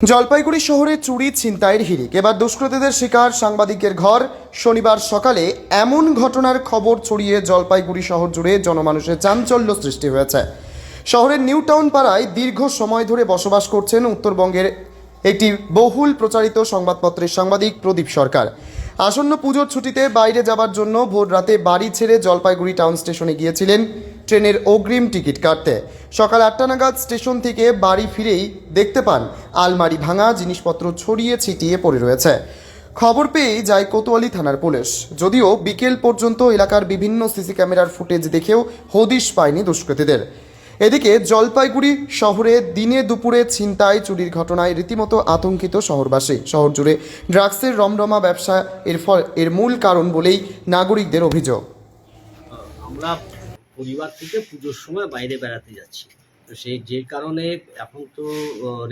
জলপাইগুড়ি শহরে চুরি, ছিনতাইয়ের হিরিক এবার দুষ্কৃতীদের শিকার সাংবাদিকের ঘর। শনিবার সকালে এমন ঘটনার খবর ছড়িয়ে জলপাইগুড়ি শহর জুড়ে জনমানুষের চাঞ্চল্য সৃষ্টি হয়েছে। শহরের নিউ টাউন পাড়ায় দীর্ঘ সময় ধরে বসবাস করছেন উত্তরবঙ্গের একটি বহুল প্রচারিত সংবাদপত্রের সাংবাদিক প্রদীপ সরকার। আসন্ন পুজোর ছুটিতে বাইরে যাবার জন্য ভোর রাতে বাড়ি ছেড়ে জলপাইগুড়ি টাউন স্টেশনে গিয়েছিলেন ট্রেনের অগ্রিম টিকিট কাটতে। সকাল আটটা নাগাদ স্টেশন থেকে বাড়ি ফিরেই দেখতে পান আলমারি ভাঙা, জিনিসপত্র ছড়িয়ে ছিটিয়ে পড়ে রয়েছে। খবর পেয়েই যায় কোতোয়ালি থানার পুলিশ। যদিও বিকেল পর্যন্ত এলাকার বিভিন্ন সিসি ক্যামেরার ফুটেজ দেখেও হদিশ পায়নি দুষ্কৃতীদের। এদিকে জলপাইগুড়ি শহরে দিনে দুপুরে ছিনতাই চুরির ঘটনায় রীতিমতো আতঙ্কিত শহরবাসী। শহর জুড়ে ড্রাগসের রমরমা ব্যবসা এর ফল এর মূল কারণ বলেই নাগরিকদের অভিযোগ। আমরা পরিবার থেকে পুজোর সময় বাইরে বেড়াতে যাচ্ছি। তো সেই যে কারণে এখন তো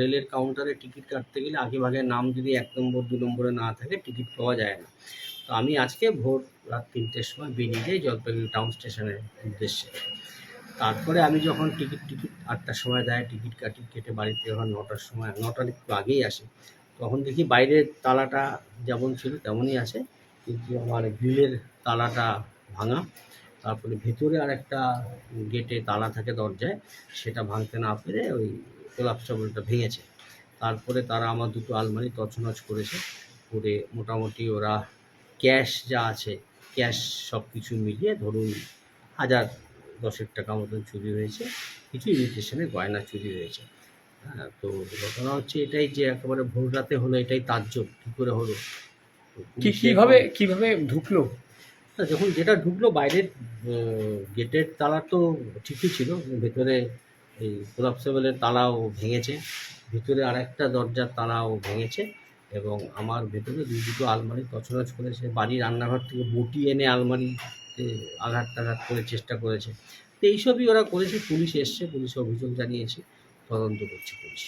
রেলের কাউন্টারে টিকিট কাটতে গেলে আগে ভাগে নাম যদি এক নম্বর, দু নম্বরে না থাকে টিকিট পাওয়া যায় না। তো আমি আজকে ভোর রাত তিনটের সময় বেরিয়ে যাই জলপাইগুড়ি টাউন স্টেশনের উদ্দেশ্যে। তারপরে আমি যখন টিকিট টিকিট আটটার সময় দেয় টিকিট কাটি, কেটে বাড়িতে যখন নটার সময়, নটার একটু আগেই আসে। তখন দেখি বাইরের তালাটা যেমন ছিল তেমনই আছে কিন্তু আমার গ্রিলের তালাটা ভাঙা। তারপরে ভেতরে আর একটা গেটে তালা থাকে দরজায় সেটা ভাঙতে না পেরে ওই কোলাপসাবলটা ভেঙেছে। তারপরে তারা আমার দুটো আলমারি তছনছ করেছে করে মোটামুটি ওরা ক্যাশ যা আছে ক্যাশ সব কিছু মিলিয়ে ধরুন হাজার দশেক টাকা মতন চুরি হয়েছে কিছু ইমিটেশনে গয়না চুরি হয়েছে। হ্যাঁ তো ঘটনা হচ্ছে এটাই যে একেবারে ভোর রাতে হলো এটাই তাজ্জব কী করে হলো? কীভাবে কীভাবে ঢুকলো? না, যখন যেটা ঢুকলো বাইরের গেটের তালা তো ঠিকই ছিল ভেতরে এই কোলাপসেবলের তালাও ভেঙেছে ভিতরে আরেকটা দরজার তালাও ভেঙেছে এবং আমার ভেতরে দুই দুটো আলমারি তছনছ করেছে বাড়ির রান্নাঘর থেকে বটি এনে আলমারিতে আঘাত টাঘাত করে চেষ্টা করেছে। তো এইসবই ওরা করেছে পুলিশ এসছে পুলিশ অভিযোগ জানিয়েছে তদন্ত করছে পুলিশ।